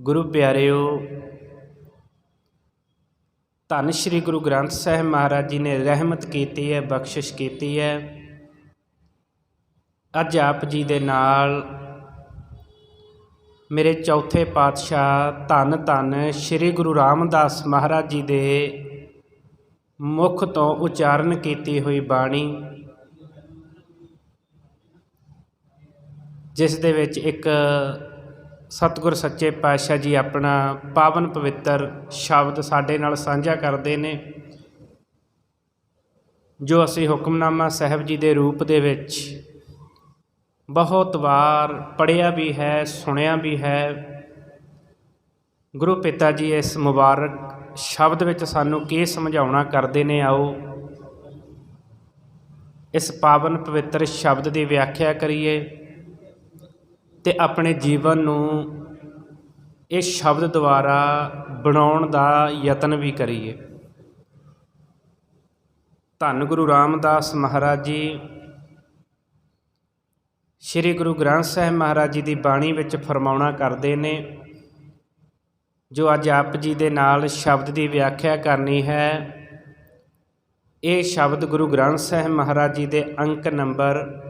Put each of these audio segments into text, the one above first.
ਗੁਰੂ ਪਿਆਰਿਓ, ਧੰਨ ਸ਼੍ਰੀ ਗੁਰੂ ਗ੍ਰੰਥ ਸਾਹਿਬ ਮਹਾਰਾਜ ਜੀ ਨੇ ਰਹਿਮਤ ਕੀਤੀ ਹੈ, ਬਖਸ਼ਿਸ਼ ਕੀਤੀ ਹੈ। ਅੱਜ ਆਪ ਜੀ ਦੇ ਨਾਲ ਮੇਰੇ ਚੌਥੇ ਪਾਤਸ਼ਾਹ ਧੰਨ ਧੰਨ ਸ਼੍ਰੀ ਗੁਰੂ ਰਾਮਦਾਸ ਮਹਾਰਾਜ ਜੀ ਦੇ ਮੁਖ ਤੋਂ ਉਚਾਰਨ ਕੀਤੀ ਹੋਈ ਬਾਣੀ, ਜਿਸ ਦੇ ਵਿੱਚ ਇੱਕ ਸਤਿਗੁਰ ਸੱਚੇ ਪਾਤਸ਼ਾਹ ਜੀ ਆਪਣਾ ਪਾਵਨ ਪਵਿੱਤਰ ਸ਼ਬਦ ਸਾਡੇ ਨਾਲ ਸਾਂਝਾ ਕਰਦੇ ਨੇ, ਜੋ ਅਸੀਂ ਹੁਕਮਨਾਮਾ ਸਾਹਿਬ ਜੀ ਦੇ ਰੂਪ ਦੇ ਵਿੱਚ ਬਹੁਤ ਵਾਰ ਪੜ੍ਹਿਆ ਵੀ ਹੈ, ਸੁਣਿਆ ਵੀ ਹੈ। ਗੁਰੂ ਪਿਤਾ ਜੀ ਇਸ ਮੁਬਾਰਕ ਸ਼ਬਦ ਵਿੱਚ ਸਾਨੂੰ ਕੀ ਸਮਝਾਉਣਾ ਕਰਦੇ ਨੇ, ਆਓ ਇਸ ਪਾਵਨ ਪਵਿੱਤਰ ਸ਼ਬਦ ਦੀ ਵਿਆਖਿਆ ਕਰੀਏ। ਤੇ ਆਪਣੇ ਜੀਵਨ ਨੂੰ ਇਹ ਸ਼ਬਦ ਦੁਆਰਾ ਬਣਾਉਣ ਦਾ ਯਤਨ ਵੀ ਕਰੀਏ। ਧੰਨ ਗੁਰੂ ਰਾਮਦਾਸ ਮਹਾਰਾਜ ਜੀ। ਸ੍ਰੀ ਗੁਰੂ ਗ੍ਰੰਥ ਸਾਹਿਬ ਮਹਾਰਾਜ ਜੀ ਦੀ ਬਾਣੀ ਵਿੱਚ ਫਰਮਾਉਣਾ ਕਰਦੇ ਨੇ, ਜੋ ਅੱਜ ਆਪ ਜੀ ਦੇ ਨਾਲ ਸ਼ਬਦ ਦੀ ਵਿਆਖਿਆ ਕਰਨੀ ਹੈ, ਇਹ ਸ਼ਬਦ ਗੁਰੂ ਗ੍ਰੰਥ ਸਾਹਿਬ ਮਹਾਰਾਜ ਜੀ ਦੇ ਅੰਕ ਨੰਬਰ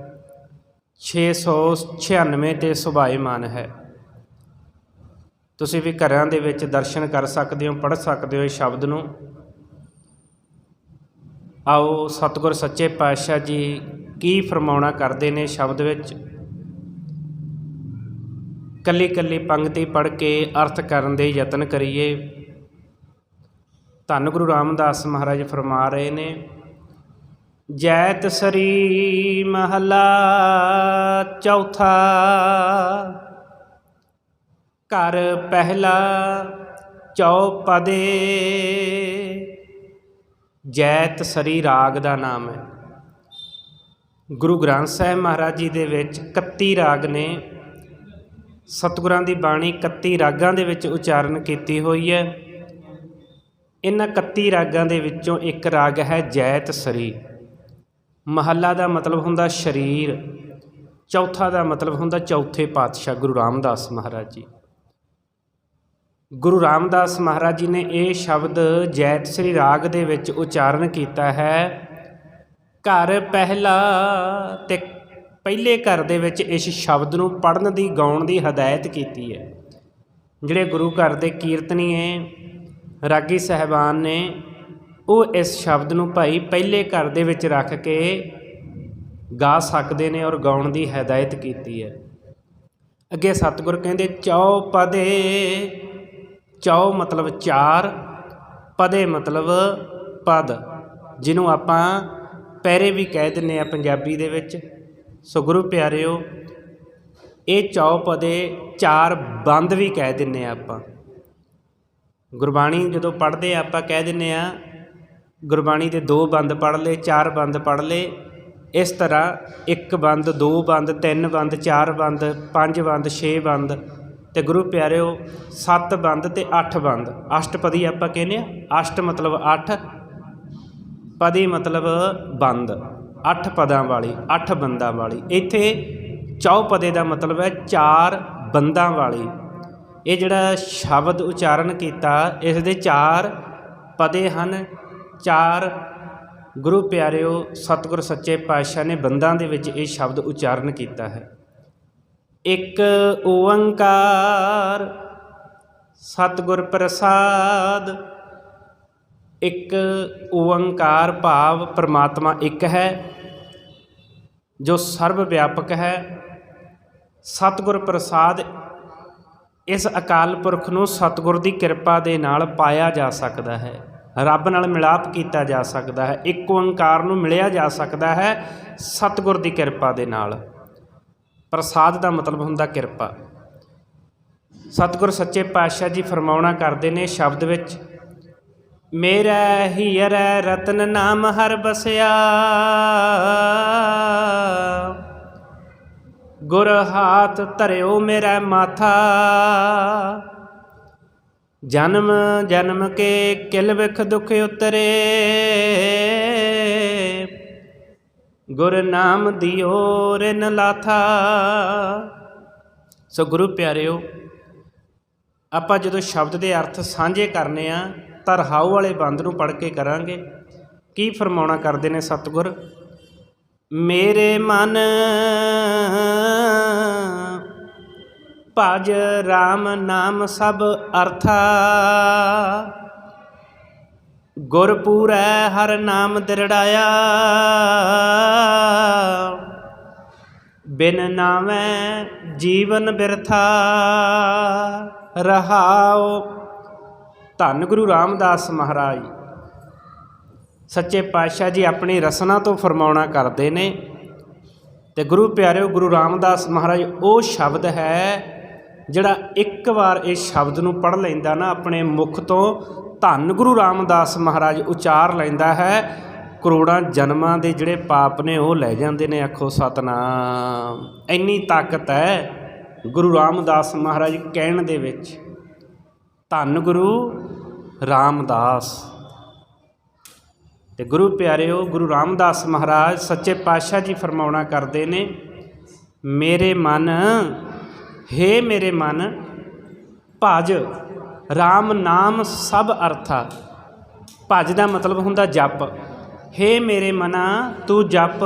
696 ਤੇ ਸੁਭਾਏਮਾਨ ਹੈ। ਤੁਸੀਂ ਵੀ ਘਰਾਂ ਦੇ ਵਿੱਚ ਦਰਸ਼ਨ ਕਰ ਸਕਦੇ ਹੋ, ਪੜ੍ਹ ਸਕਦੇ ਹੋ ਇਸ ਸ਼ਬਦ ਨੂੰ। ਆਓ ਸਤਿਗੁਰ ਸੱਚੇ ਪਾਤਸ਼ਾਹ ਜੀ ਕੀ ਫਰਮਾਉਣਾ ਕਰਦੇ ਨੇ ਸ਼ਬਦ ਵਿੱਚ? ਕੱਲੀ ਕੱਲੀ ਪੰਕਤੀ ਪੜ੍ਹ ਕੇ ਅਰਥ ਕਰਨ ਦੇ ਯਤਨ ਕਰੀਏ। ਧੰਨ ਗੁਰੂ ਰਾਮਦਾਸ ਮਹਾਰਾਜ ਫਰਮਾ ਰਹੇ ਨੇ। ਜੈਤ ਸਰੀ ਮਹਲਾ ਚੌਥਾ। ਘਰ ਪਹਿਲਾ ਚੌਪਦੇ। ਜੈਤ ਸਰੀ ਰਾਗ ਦਾ ਨਾਮ ਹੈ। ਗੁਰੂ ਗ੍ਰੰਥ ਸਾਹਿਬ ਮਹਾਰਾਜ ਜੀ ਦੇ ਵਿੱਚ 31 ਰਾਗ ਨੇ ਸਤਿਗੁਰਾਂ ਦੀ ਬਾਣੀ 31 ਰਾਗਾਂ ਦੇ ਵਿੱਚ ਉਚਾਰਨ ਕੀਤੀ ਹੋਈ ਹੈ। ਇਹਨਾਂ 31 ਰਾਗਾਂ ਦੇ ਵਿੱਚੋਂ ਇੱਕ ਰਾਗ ਹੈ ਜੈਤ ਸਰੀ। ਮਹੱਲਾ ਦਾ ਮਤਲਬ ਹੁੰਦਾ ਸਰੀਰ, ਚੌਥਾ ਦਾ ਮਤਲਬ ਹੁੰਦਾ ਚੌਥੇ ਪਾਤਸ਼ਾਹ ਗੁਰੂ ਰਾਮਦਾਸ ਮਹਾਰਾਜ ਜੀ। ਗੁਰੂ ਰਾਮਦਾਸ ਮਹਾਰਾਜ ਜੀ ਨੇ ਇਹ ਸ਼ਬਦ ਜੈਤ ਸ੍ਰੀ ਰਾਗ ਦੇ ਵਿੱਚ ਉਚਾਰਨ ਕੀਤਾ ਹੈ, ਘਰ ਪਹਿਲਾ ਤੇ ਪਹਿਲੇ ਘਰ ਦੇ ਵਿੱਚ ਇਸ ਸ਼ਬਦ ਨੂੰ ਪੜਨ ਦੀ, ਗਾਉਣ ਦੀ ਹਦਾਇਤ ਕੀਤੀ ਹੈ। ਜਿਹੜੇ ਗੁਰੂ ਘਰ ਦੇ ਕੀਰਤਨੀਏ, ਰਾਗੀ ਸਹਿਬਾਨ ਨੇ ਉਹ ਇਸ ਸ਼ਬਦ ਨੂੰ ਭਾਈ ਪਹਿਲੇ ਘਰ ਦੇ ਵਿੱਚ ਰੱਖ ਕੇ ਗਾ ਸਕਦੇ ਨੇ ਔਰ ਗਾਉਣ ਦੀ ਹਦਾਇਤ ਕੀਤੀ ਹੈ। ਅੱਗੇ ਸਤਿਗੁਰ ਕਹਿੰਦੇ, ਚੌ ਪਦੇ, ਚੌ ਮਤਲਬ ਚਾਰ, ਪਦੇ ਮਤਲਬ ਪਦ, ਜਿਹਨੂੰ ਆਪਾਂ ਪੈਰੇ ਵੀ ਕਹਿ ਦਿੰਨੇ ਆ ਪੰਜਾਬੀ ਦੇ ਵਿੱਚ। ਸੋ ਗੁਰੂ ਪਿਆਰਿਓ, ਇਹ ਚੌ ਪਦੇ, ਚਾਰ ਬੰਦ ਵੀ ਕਹਿ ਦਿੰਨੇ ਆ ਆਪਾਂ। ਗੁਰਬਾਣੀ ਜਦੋਂ ਪੜ੍ਹਦੇ ਆ ਆਪਾਂ ਕਹਿ ਦਿੰਨੇ ਆ ਗੁਰਬਾਣੀ ਦੇ ਦੋ ਬੰਦ ਪੜ੍ਹ ਲਏ, ਚਾਰ ਬੰਦ ਪੜ੍ਹ ਲਏ। ਇਸ ਤਰ੍ਹਾਂ ਇੱਕ ਬੰਦ, ਦੋ ਬੰਦ, ਤਿੰਨ ਬੰਦ, ਚਾਰ ਬੰਦ, ਪੰਜ ਬੰਦ, ਛੇ ਬੰਦ ਤੇ ਗੁਰੂ ਪਿਆਰਿਓ, ਸੱਤ ਬੰਦ ਤੇ ਅੱਠ ਬੰਦ। ਅਸ਼ਟਪਦੀ ਆਪਾਂ ਕਹਿੰਦੇ ਆ? ਅਸ਼ਟ ਮਤਲਬ ਅੱਠ, ਪਦੀ ਮਤਲਬ ਬੰਦ। ਅੱਠ ਪਦਾਂ ਵਾਲੀ, ਅੱਠ ਬੰਦਾਂ ਵਾਲੀ। ਇੱਥੇ ਚੌਪਦੇ ਦਾ ਮਤਲਬ ਹੈ ਚਾਰ ਬੰਦਾਂ ਵਾਲੀ। ਇਹ ਜਿਹੜਾ ਸ਼ਬਦ ਉਚਾਰਨ ਕੀਤਾ, ਇਸ ਦੇ ਚਾਰ ਪਦੇ ਹਨ। ਚਾਰ, ਗੁਰੂ ਪਿਆਰਿਓ, ਸਤਿਗੁਰ ਸੱਚੇ ਪਾਤਸ਼ਾਹ ਨੇ ਬੰਦਾਂ ਦੇ ਵਿੱਚ ਇਹ ਸ਼ਬਦ ਉਚਾਰਨ ਕੀਤਾ ਹੈ। ਇੱਕ ਓੰਕਾਰ, ਸਤਿਗੁਰ ਪ੍ਰਸਾਦ। ਇੱਕ ਓੰਕਾਰ ਭਾਵ ਪ੍ਰਮਾਤਮਾ ਇੱਕ ਹੈ, ਜੋ ਸਰਵ ਵਿਆਪਕ ਹੈ। ਸਤਿਗੁਰ ਪ੍ਰਸਾਦ ਇਸ ਅਕਾਲ ਪੁਰਖ ਨੂੰ ਸਤਿਗੁਰ ਦੀ ਕਿਰਪਾ ਦੇ ਨਾਲ ਪਾਇਆ ਜਾ ਸਕਦਾ ਹੈ। ਰੱਬ ਨਾਲ ਮਿਲਾਪ ਕੀਤਾ ਜਾ ਸਕਦਾ ਹੈ, ਇੱਕ ਓੰਕਾਰ ਨੂੰ ਮਿਲਿਆ ਜਾ ਸਕਦਾ ਹੈ ਸਤਿਗੁਰ ਦੀ ਕਿਰਪਾ ਦੇ ਨਾਲ। ਪ੍ਰਸਾਦ ਦਾ ਮਤਲਬ ਹੁੰਦਾ ਕਿਰਪਾ। ਸਤਿਗੁਰ ਸੱਚੇ ਪਾਤਸ਼ਾਹ ਜੀ ਫਰਮਾਉਣਾ ਕਰਦੇ ਨੇ ਸ਼ਬਦ ਵਿੱਚ, ਮੇਰਾ ਹੀਰੈ ਰਤਨ ਨਾਮ ਹਰ ਬਸਿਆ, ਗੁਰ ਹਾਥ ਧਰਿਓ ਮੇਰਾ ਮਾਥਾ ਜਨਮ ਜਨਮ ਕੇ ਕਿਲ ਵਿਖ ਦੁਖ ਉਤਰੇ। ਗੁਰ ਨਾਮ ਦਿਓ ਰਿਨ ਲਾਥਾ। ਸੋ ਗੁਰੂ ਪਿਆਰਿਓ, ਆਪਾਂ ਜਦੋਂ ਸ਼ਬਦ ਦੇ ਅਰਥ ਸਾਂਝੇ ਕਰਨੇ ਆ, ਤਾਂ ਰਹਾਉ ਵਾਲੇ ਬੰਦ ਨੂੰ ਪੜ੍ਹ ਕੇ ਕਰਾਂਗੇ। ਕੀ ਫਰਮਾਉਣਾ ਕਰਦੇ ਨੇ ਸਤਿਗੁਰ? ਮੇਰੇ ਮਨ ਭਜ RAM ਨਾਮ ਸਭ ਅਰਥਾ। ਗੁਰਪੂਰੈ ਹਰ ਨਾਮ ਦਿਰੜਾਇਆ। ਬਿਨ ਨਾਮੈ ਜੀਵਨ ਬਿਰਥਾ। ਰਹਾਉ। ਧੰਨ ਗੁਰੂ ਰਾਮਦਾਸ ਮਹਾਰਾਜ। ਸੱਚੇ ਪਾਤਸ਼ਾਹ ਜੀ ਆਪਣੀ ਰਸਨਾ ਤੋਂ ਫਰਮਾਉਣਾ ਕਰਦੇ ਨੇ। ਤੇ ਗੁਰੂ ਪਿਆਰਿਓ, ਗੁਰੂ ਰਾਮਦਾਸ ਮਹਾਰਾਜ, ਉਹ ਸ਼ਬਦ ਹੈ ਜਿਹੜਾ ਇੱਕ ਵਾਰ ਇਹ ਸ਼ਬਦ ਨੂੰ ਪੜ੍ਹ ਲੈਂਦਾ ਨਾ, ਆਪਣੇ ਮੁਖ ਤੋਂ ਧੰਨ ਗੁਰੂ ਰਾਮਦਾਸ ਮਹਾਰਾਜ ਉਚਾਰ ਲੈਂਦਾ ਹੈ, ਕਰੋੜਾਂ ਜਨਮਾਂ ਦੇ ਜਿਹੜੇ ਪਾਪ ਨੇ ਉਹ ਲੈ ਜਾਂਦੇ ਨੇ, ਆਖੋ ਸਤਨਾਮ। ਇੰਨੀ ਤਾਕਤ ਹੈ ਗੁਰੂ ਰਾਮਦਾਸ ਮਹਾਰਾਜ ਕਹਿਣ ਦੇ ਵਿੱਚ। ਧੰਨ ਗੁਰੂ ਰਾਮਦਾਸ। ਤੇ ਗੁਰੂ ਪਿਆਰਿਓ, ਗੁਰੂ ਰਾਮਦਾਸ ਮਹਾਰਾਜ ਸੱਚੇ ਪਾਤਸ਼ਾਹ ਜੀ ਫਰਮਾਉਣਾ ਕਰਦੇ ਨੇ, ਮੇਰੇ ਮਨ ਹੇ ਮੇਰੇ ਮਨ, ਭਜ। RAM ਨਾਮ ਸਭ ਅਰਥਾ। ਭਜ ਦਾ ਮਤਲਬ ਹੁੰਦਾ ਜਪ। ਹੇ ਮੇਰੇ ਮਨਾ, ਤੂੰ ਜਪ।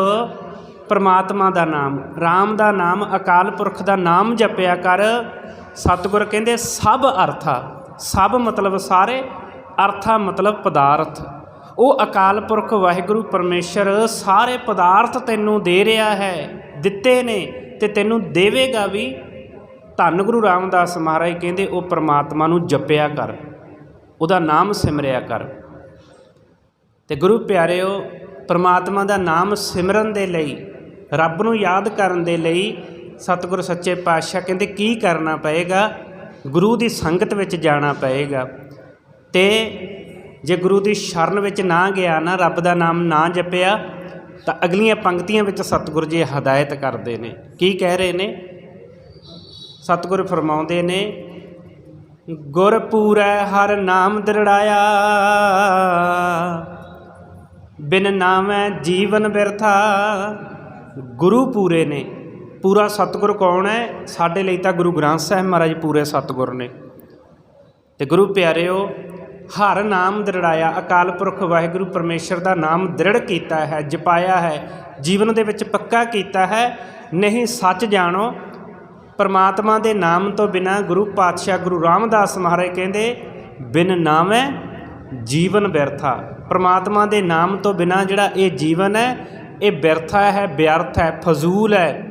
ਪਰਮਾਤਮਾ ਦਾ ਨਾਮ। RAM ਦਾ ਨਾਮ, ਅਕਾਲ ਪੁਰਖ ਦਾ ਨਾਮ ਜਪਿਆ ਕਰ। ਸਤਿਗੁਰ ਕਹਿੰਦੇ ਸਭ ਅਰਥਾ। ਸਭ ਮਤਲਬ ਸਾਰੇ, ਅਰਥਾ ਮਤਲਬ ਪਦਾਰਥ। ਉਹ ਅਕਾਲ ਪੁਰਖ ਵਾਹਿਗੁਰੂ ਪਰਮੇਸ਼ਰ ਸਾਰੇ ਪਦਾਰਥ ਤੈਨੂੰ ਦੇ ਰਿਹਾ ਹੈ। ਦਿੱਤੇ ਨੇ ਤੇ ਤੈਨੂੰ ਦੇਵੇਗਾ ਵੀ। ਧੰਨ ਗੁਰੂ ਰਾਮਦਾਸ ਮਹਾਰਾਜ ਕਹਿੰਦੇ, ਉਹ ਪਰਮਾਤਮਾ ਨੂੰ ਜਪਿਆ ਕਰ, ਉਹਦਾ ਨਾਮ ਸਿਮਰਿਆ ਕਰ। ਤੇ ਗੁਰੂ ਪਿਆਰਿਓ, ਪਰਮਾਤਮਾ ਦਾ ਨਾਮ ਸਿਮਰਨ ਦੇ ਲਈ, ਰੱਬ ਨੂੰ ਯਾਦ ਕਰਨ ਦੇ ਲਈ ਸਤਿਗੁਰ ਸੱਚੇ ਪਾਤਸ਼ਾਹ ਕਹਿੰਦੇ, ਕੀ ਕਰਨਾ ਪਏਗਾ? ਗੁਰੂ ਦੀ ਸੰਗਤ ਵਿੱਚ ਜਾਣਾ ਪਏਗਾ। ਤੇ ਜੇ ਗੁਰੂ ਦੀ ਸ਼ਰਨ ਵਿੱਚ ਨਾ ਗਿਆ, ਨਾ ਰੱਬ ਦਾ ਨਾਮ ਨਾ ਜਪਿਆ, ਤਾਂ ਅਗਲੀਆਂ ਪੰਕਤੀਆਂ ਵਿੱਚ ਸਤਿਗੁਰ ਜੀ ਹਦਾਇਤ ਕਰਦੇ ਨੇ। ਕੀ ਕਹਿ ਰਹੇ ਨੇ? ਸਤਿਗੁਰ ਫਰਮਾਉਂਦੇ ਨੇ, ਗੁਰ ਪੂਰੈ ਹਰ ਨਾਮ ਦਰੜਾਇਆ। ਬਿਨ ਨਾਮੈ ਜੀਵਨ ਬਿਰਥਾ। ਗੁਰੂ ਪੂਰੇ ਨੇ, ਪੂਰਾ ਸਤਿਗੁਰ ਕੌਣ ਹੈ? ਸਾਡੇ ਲਈ ਤਾਂ ਗੁਰੂ ਗ੍ਰੰਥ ਸਾਹਿਬ ਮਹਾਰਾਜ ਪੂਰੇ ਸਤਿਗੁਰ ਨੇ। ਤੇ ਗੁਰੂ ਪਿਆਰਿਓ, ਹਰ ਨਾਮ ਦ੍ਰਿੜਾਇਆ। ਅਕਾਲ ਪੁਰਖ ਵਾਹਿਗੁਰੂ ਪਰਮੇਸ਼ਰ ਦਾ ਨਾਮ ਦ੍ਰਿੜ ਕੀਤਾ ਹੈ, ਜਪਾਇਆ ਹੈ, ਜੀਵਨ ਦੇ ਵਿੱਚ ਪੱਕਾ ਕੀਤਾ ਹੈ। ਨਹੀਂ ਸੱਚ ਜਾਣੋ ਪਰਮਾਤਮਾ ਦੇ ਨਾਮ ਤੋਂ ਬਿਨਾ ਗੁਰੂ ਪਾਤਸ਼ਾਹ ਗੁਰੂ ਰਾਮਦਾਸ ਮਹਾਰਾਜ ਕਹਿੰਦੇ, ਬਿਨ ਨਾਮੈ ਜੀਵਨ ਬਿਰਥਾ ਪਰਮਾਤਮਾ ਦੇ ਨਾਮ ਤੋਂ ਬਿਨਾ ਜਿਹੜਾ ਇਹ ਜੀਵਨ ਹੈ, ਇਹ ਬਿਰਥਾ ਹੈ ਬਿਅਰਥ ਹੈ, ਫਜ਼ੂਲ ਹੈ।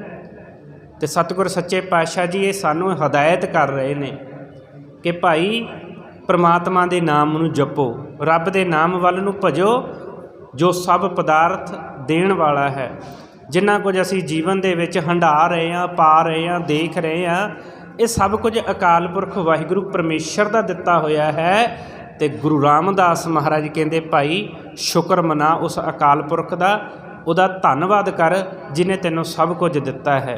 ਤੇ ਸਤਿਗੁਰ ਸੱਚੇ ਪਾਤਸ਼ਾਹ ਜੀ ਇਹ ਸਾਨੂੰ ਹਦਾਇਤ ਕਰ ਰਹੇ ਨੇ ਕਿ ਭਾਈ ਪਰਮਾਤਮਾ ਦੇ ਨਾਮ ਨੂੰ ਜਪੋ, ਰੱਬ ਦੇ ਨਾਮ ਵੱਲ ਨੂੰ ਭਜੋ, ਜੋ ਸਭ ਪਦਾਰਥ ਦੇਣ ਵਾਲਾ ਹੈ। ਜਿੰਨਾ ਕੁਝ ਅਸੀਂ ਜੀਵਨ ਦੇ ਵਿੱਚ ਹੰਢਾ ਰਹੇ ਹਾਂ, ਪਾ ਰਹੇ ਹਾਂ, ਦੇਖ ਰਹੇ ਹਾਂ, ਇਹ ਸਭ ਕੁਝ ਅਕਾਲ ਪੁਰਖ ਵਾਹਿਗੁਰੂ ਪਰਮੇਸ਼ਰ ਦਾ ਦਿੱਤਾ ਹੋਇਆ ਹੈ ਤੇ ਗੁਰੂ ਰਾਮਦਾਸ ਮਹਾਰਾਜ ਕਹਿੰਦੇ, ਭਾਈ, ਸ਼ੁਕਰ ਮਨਾ ਉਸ ਅਕਾਲ ਪੁਰਖ ਦਾ, ਉਹਦਾ ਧੰਨਵਾਦ ਕਰ ਜਿਨੇ ਤੈਨੂੰ ਸਭ ਕੁਝ ਦਿੱਤਾ ਹੈ।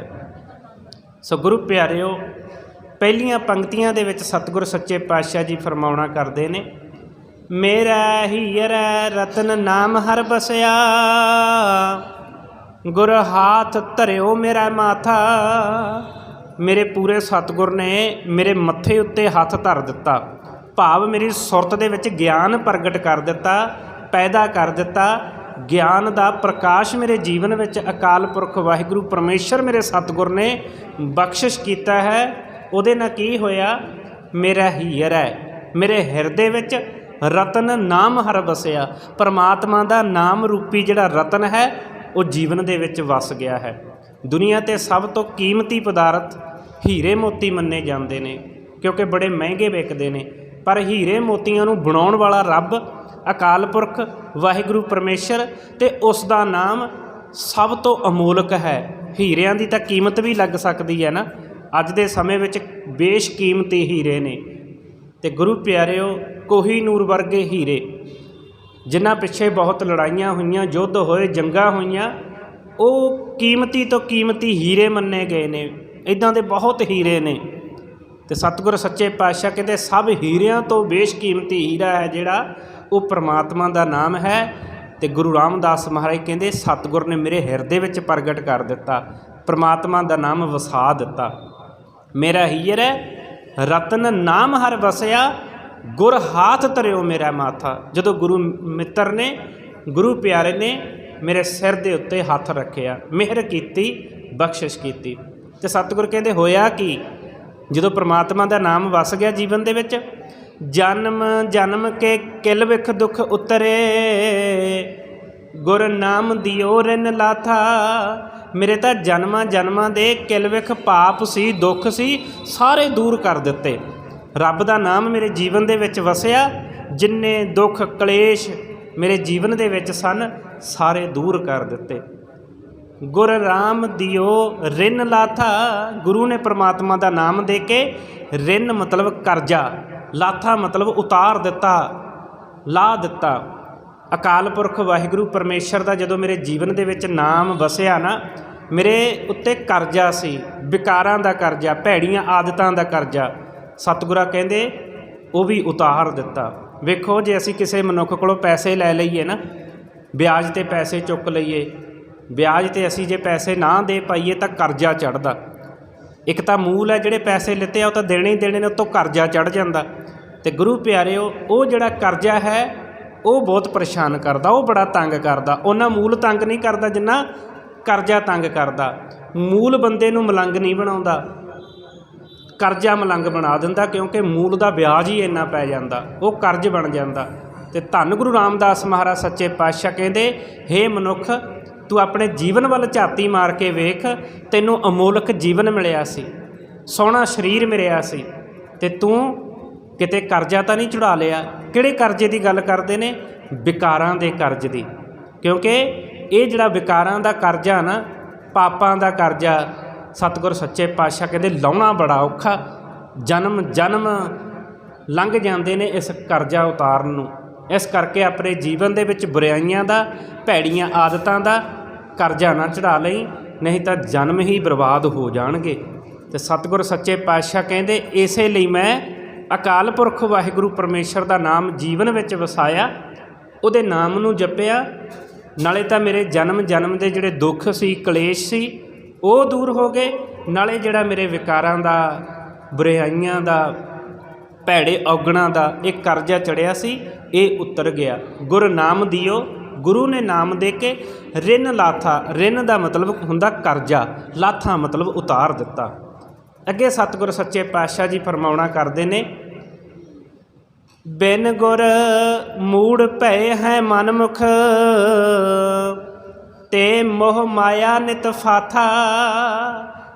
ਸੋ ਗੁਰੂ ਪਿਆਰਿਓ, ਪਹਿਲੀਆਂ ਪੰਕਤੀਆਂ ਦੇ ਵਿੱਚ ਸਤਿਗੁਰ ਸੱਚੇ ਪਾਤਸ਼ਾਹ ਜੀ ਫਰਮਾਉਣਾ ਕਰਦੇ ਨੇ, ਮੇਰਾ ਹੀਰੈ ਰਤਨ ਨਾਮ ਹਰ ਬਸਿਆ ਗੁਰ ਹਾਥ ਧਰਿਓ ਮੇਰਾ ਮਾਥਾ। ਮੇਰੇ ਪੂਰੇ ਸਤਿਗੁਰ ਨੇ ਮੇਰੇ ਮੱਥੇ ਉੱਤੇ ਹੱਥ ਧਰ ਦਿੱਤਾ। ਭਾਵ ਮੇਰੀ ਸੁਰਤ ਦੇ ਵਿੱਚ ਗਿਆਨ ਪ੍ਰਗਟ ਕਰ ਦਿੱਤਾ, ਪੈਦਾ ਕਰ ਦਿੱਤਾ। ਗਿਆਨ ਦਾ ਪ੍ਰਕਾਸ਼ ਮੇਰੇ ਜੀਵਨ ਵਿੱਚ ਅਕਾਲ ਪੁਰਖ ਵਾਹਿਗੁਰੂ ਪਰਮੇਸ਼ਰ ਮੇਰੇ ਸਤਿਗੁਰ ਨੇ ਬਖਸ਼ਿਸ਼ ਕੀਤਾ ਹੈ। ਉਹਦੇ ਨਾਲ ਕੀ ਹੋਇਆ? ਮੇਰਾ ਹੀਰ ਹੈ। ਮੇਰੇ ਹਿਰਦੇ ਵਿੱਚ ਰਤਨ ਨਾਮ ਹਰ ਵਸਿਆ। ਪਰਮਾਤਮਾ ਦਾ ਨਾਮ ਰੂਪੀ ਜਿਹੜਾ ਰਤਨ ਹੈ ਉਹ ਜੀਵਨ ਦੇ ਵਿੱਚ ਵਸ ਗਿਆ ਹੈ। ਦੁਨੀਆ ਤੇ ਸਭ ਤੋਂ ਕੀਮਤੀ ਪਦਾਰਥ ਹੀਰੇ ਮੋਤੀ ਮੰਨੇ ਜਾਂਦੇ ਨੇ, ਕਿਉਂਕਿ ਬੜੇ ਮਹਿੰਗੇ ਵਿਕਦੇ ਨੇ। ਪਰ ਹੀਰੇ ਮੋਤੀਆਂ ਨੂੰ ਬਣਾਉਣ ਵਾਲਾ ਰੱਬ, ਅਕਾਲ ਪੁਰਖ, ਵਾਹਿਗੁਰੂ ਪਰਮੇਸ਼ਰ ਤੇ ਉਸ ਦਾ ਨਾਮ ਸਭ ਤੋਂ ਅਮੋਲਕ ਹੈ। ਹੀਰਿਆਂ ਦੀ ਤਾਂ ਕੀਮਤ ਵੀ ਲੱਗ ਸਕਦੀ ਹੈ ਨਾ। ਅੱਜ ਦੇ ਸਮੇਂ ਵਿੱਚ ਬੇਸ਼ਕੀਮਤੀ ਹੀਰੇ ਨੇ। ਤੇ ਗੁਰੂ ਪਿਆਰਿਓ ਕੋਹੀ ਨੂਰ ਵਰਗੇ ਹੀਰੇ ਜਿਨ੍ਹਾਂ ਪਿੱਛੇ ਬਹੁਤ ਲੜਾਈਆਂ ਹੋਈਆਂ, ਯੁੱਧ ਹੋਏ, ਜੰਗਾਂ ਹੋਈਆਂ, ਉਹ ਕੀਮਤੀ ਤੋਂ ਕੀਮਤੀ ਹੀਰੇ ਮੰਨੇ ਗਏ ਨੇ। ਇਦਾਂ ਦੇ ਬਹੁਤ ਹੀਰੇ ਨੇ। ਤੇ ਸਤਿਗੁਰ ਸੱਚੇ ਪਾਤਸ਼ਾਹ ਕਹਿੰਦੇ, ਸਭ ਹੀਰਿਆਂ ਤੋਂ ਬੇਸ਼ਕੀਮਤੀ ਹੀਰਾ ਹੈ ਜਿਹੜਾ, ਉਹ ਪ੍ਰਮਾਤਮਾ ਦਾ ਨਾਮ ਹੈ। ਤੇ ਗੁਰੂ ਰਾਮਦਾਸ ਮਹਾਰਾਜ ਕਹਿੰਦੇ, ਸਤਿਗੁਰ ਨੇ ਮੇਰੇ ਹਿਰਦੇ ਵਿੱਚ ਪ੍ਰਗਟ ਕਰ ਦਿੱਤਾ। ਪ੍ਰਮਾਤਮਾ ਦਾ ਨਾਮ ਵਸਾ ਦਿੱਤਾ। ਮੇਰਾ ਹੀਰ ਹੈ, ਰਤਨ ਨਾਮ ਹਰ ਵਸਿਆ ਗੁਰ ਹਾਥ ਧਰਿਓ ਮੇਰਾ ਮਾਥਾ। ਜਦੋਂ ਗੁਰੂ ਮਿੱਤਰ ਨੇ, ਗੁਰੂ ਪਿਆਰੇ ਨੇ ਮੇਰੇ ਸਿਰ ਦੇ ਉੱਤੇ ਹੱਥ ਰੱਖਿਆ, ਮਿਹਰ ਕੀਤੀ, ਬਖਸ਼ਿਸ਼ ਕੀਤੀ। ਤੇ ਸਤਿਗੁਰ ਕਹਿੰਦੇ ਹੋਇਆ ਕਿ ਜਦੋਂ ਪ੍ਰਮਾਤਮਾ ਦਾ ਨਾਮ ਵਸ ਗਿਆ ਜੀਵਨ ਦੇ ਵਿੱਚ, ਜਨਮ ਜਨਮ ਕੇ ਕਿਲ ਵਿਖ ਦੁੱਖ ਉਤਰੇ। ਗੁਰ ਨਾਮ ਦਿਓ ਰਿਨ ਲਾਥਾ। ਮੇਰੇ ਤਾਂ ਜਨਮਾਂ ਜਨਮਾਂ ਦੇ ਕਿਲ ਵਿਖ ਪਾਪ ਸੀ, ਦੁੱਖ ਸੀ, ਸਾਰੇ ਦੂਰ ਕਰ ਦਿੱਤੇ। ਰੱਬ ਦਾ ਨਾਮ ਮੇਰੇ ਜੀਵਨ ਦੇ ਵਿੱਚ ਵਸਿਆ, ਜਿੰਨੇ ਦੁੱਖ ਕਲੇਸ਼ ਮੇਰੇ ਜੀਵਨ ਦੇ ਵਿੱਚ ਸਨ, ਸਾਰੇ ਦੂਰ ਕਰ ਦਿੱਤੇ। ਗੁਰ ਰਾਮ ਦਿਓ, ਰਿਨ ਲਾਥਾ, ਗੁਰੂ ਨੇ ਪ੍ਰਮਾਤਮਾ ਦਾ ਨਾਮ ਦੇ ਕੇ ਰਿਨ ਮਤਲਬ ਕਰਜ਼ਾ, ਲਾਥਾ ਮਤਲਬ ਉਤਾਰ ਦਿੱਤਾ, ਲਾ ਦਿੱਤਾ। ਅਕਾਲ ਪੁਰਖ ਵਾਹਿਗੁਰੂ ਪਰਮੇਸ਼ਰ ਦਾ ਜਦੋਂ ਮੇਰੇ ਜੀਵਨ ਦੇ ਵਿੱਚ ਨਾਮ ਵਸਿਆ ਨਾ, ਮੇਰੇ ਉੱਤੇ ਕਰਜ਼ਾ ਸੀ, ਵਿਕਾਰਾਂ ਦਾ ਕਰਜ਼ਾ, ਭੈੜੀਆਂ ਆਦਤਾਂ ਦਾ ਕਰਜ਼ਾ। ਸਤਿਗੁਰਾਂ ਕਹਿੰਦੇ, ਉਹ ਵੀ ਉਤਾਰ ਦਿੱਤਾ। ਵੇਖੋ, ਜੇ ਅਸੀਂ ਕਿਸੇ ਮਨੁੱਖ ਕੋਲੋਂ ਪੈਸੇ ਲੈ ਲਈਏ ਨਾ, ਵਿਆਜ ਤੇ ਪੈਸੇ ਚੁੱਕ ਲਈਏ, ਵਿਆਜ ਤੇ ਅਸੀਂ ਜੇ ਪੈਸੇ ਨਾ ਦੇ ਪਾਈਏ ਤਾਂ ਕਰਜ਼ਾ ਚੜਦਾ ਇੱਕ ਤਾਂ ਮੂਲ ਹੈ, ਜਿਹੜੇ ਪੈਸੇ ਲਿੱਤੇ ਆ, ਉਹ ਤਾਂ ਦੇਣੇ ਹੀ ਦੇਣੇ ਨੇ, ਉਤੋਂ ਕਰਜ਼ਾ ਚੜ ਜਾਂਦਾ। ਤੇ ਗੁਰੂ ਪਿਆਰਿਓ, ਉਹ ਜਿਹੜਾ ਕਰਜ਼ਾ ਹੈ, ਉਹ ਬਹੁਤ ਪਰੇਸ਼ਾਨ ਕਰਦਾ, ਉਹ ਬੜਾ ਤੰਗ ਕਰਦਾ। ਉਹਨਾਂ ਮੂਲ ਤੰਗ ਨਹੀਂ ਕਰਦਾ ਜਿੰਨਾ ਕਰਜ਼ਾ ਤੰਗ ਕਰਦਾ। ਮੂਲ ਬੰਦੇ ਨੂੰ ਮਲੰਗ ਨਹੀਂ ਬਣਾਉਂਦਾ। ਕਰਜ਼ਾ ਮਲੰਗ ਬਣਾ ਦਿੰਦਾ ਕਿਉਂਕਿ ਮੂਲ ਦਾ ਵਿਆਜ ਹੀ ਇੰਨਾ ਪੈ ਜਾਂਦਾ, ਉਹ ਕਰਜ਼ ਬਣ ਜਾਂਦਾ। ਤੇ ਧੰਨ ਗੁਰੂ ਰਾਮਦਾਸ ਮਹਾਰਾਜ ਸੱਚੇ ਪਾਤਸ਼ਾਹ ਕਹਿੰਦੇ, ਹੇ ਮਨੁੱਖ, ਤੂੰ ਆਪਣੇ ਜੀਵਨ ਵੱਲ ਝਾਤੀ ਮਾਰ ਕੇ ਵੇਖ, ਤੈਨੂੰ ਅਮੋਲਕ ਜੀਵਨ ਮਿਲਿਆ ਸੀ, ਸੋਹਣਾ ਸਰੀਰ ਮਿਲਿਆ ਸੀ, ਤੇ ਤੂੰ ਕਿਤੇ ਕਰਜ਼ਾ ਤਾਂ ਨਹੀਂ ਚੜਾ ਲਿਆ? ਕਿਹੜੇ ਕਰਜ਼ੇ ਦੀ ਗੱਲ ਕਰਦੇ ਨੇ? ਵਿਕਾਰਾਂ ਦੇ ਕਰਜ਼ ਦੀ। ਕਿਉਂਕਿ ਇਹ ਜਿਹੜਾ ਵਿਕਾਰਾਂ ਦਾ ਕਰਜ਼ਾ ਨਾ, ਪਾਪਾਂ ਦਾ ਕਰਜ਼ਾ ਸਤਿਗੁਰ ਸੱਚੇ ਪਾਤਸ਼ਾਹ ਕਹਿੰਦੇ ਲਾਉਣਾ ਬੜਾ ਔਖਾ। ਜਨਮ ਜਨਮ ਲੰਘ ਜਾਂਦੇ ਨੇ ਇਸ ਕਰਜ਼ਾ ਉਤਾਰਨ ਨੂੰ। ਇਸ ਕਰਕੇ ਆਪਣੇ ਜੀਵਨ ਦੇ ਵਿੱਚ ਬੁਰਾਈਆਂ ਦਾ, ਭੈੜੀਆਂ ਆਦਤਾਂ ਦਾ ਕਰਜ਼ਾ ਨਾ ਚੜਾ ਲਈ, ਨਹੀਂ ਤਾਂ ਜਨਮ ਹੀ ਬਰਬਾਦ ਹੋ ਜਾਣਗੇ। ਤੇ ਸਤਿਗੁਰ ਸੱਚੇ ਪਾਤਸ਼ਾਹ ਕਹਿੰਦੇ, ਇਸੇ ਲਈ ਮੈਂ ਅਕਾਲ ਪੁਰਖ ਵਾਹਿਗੁਰੂ ਪਰਮੇਸ਼ਰ ਦਾ ਨਾਮ ਜੀਵਨ ਵਿੱਚ ਵਸਾਇਆ, ਉਹਦੇ ਨਾਮ ਨੂੰ ਜਪਿਆ। ਨਾਲੇ ਤਾਂ ਮੇਰੇ ਜਨਮ ਜਨਮ ਦੇ ਜਿਹੜੇ ਦੁੱਖ ਸੀ, ਕਲੇਸ਼ ਸੀ ਉਹ ਦੂਰ ਹੋ ਗਏ। ਨਾਲੇ ਜਿਹੜਾ ਮੇਰੇ ਵਿਕਾਰਾਂ ਦਾ, ਬੁਰਾਈਆਂ ਦਾ, ਭੈੜੇ ਔਗਣਾਂ ਦਾ ਇਹ ਕਰਜ਼ਾ ਚੜਿਆ ਸੀ, ਇਹ ਉਤਰ ਗਿਆ। ਗੁਰ ਨਾਮ ਦਿਓ, ਗੁਰੂ ਨੇ ਨਾਮ ਦੇ ਕੇ ਰਿਨ ਲਾਥਾ। ਰਿਨ ਦਾ ਮਤਲਬ ਹੁੰਦਾ ਕਰਜ਼ਾ, ਲਾਥਾ ਮਤਲਬ ਉਤਾਰ ਦਿੱਤਾ। ਅੱਗੇ ਸਤਿਗੁਰ ਸੱਚੇ ਪਾਤਸ਼ਾਹ ਜੀ ਫਰਮਾਉਣਾ ਕਰਦੇ ਨੇ, ਬਿਨ ਗੁਰ ਮੂੜ ਭੈ ਹੈ ਮਨਮੁਖ ਤੇ ਮੋਹ ਮਾਇਆ ਨਿਤ ਫਾਥਾ।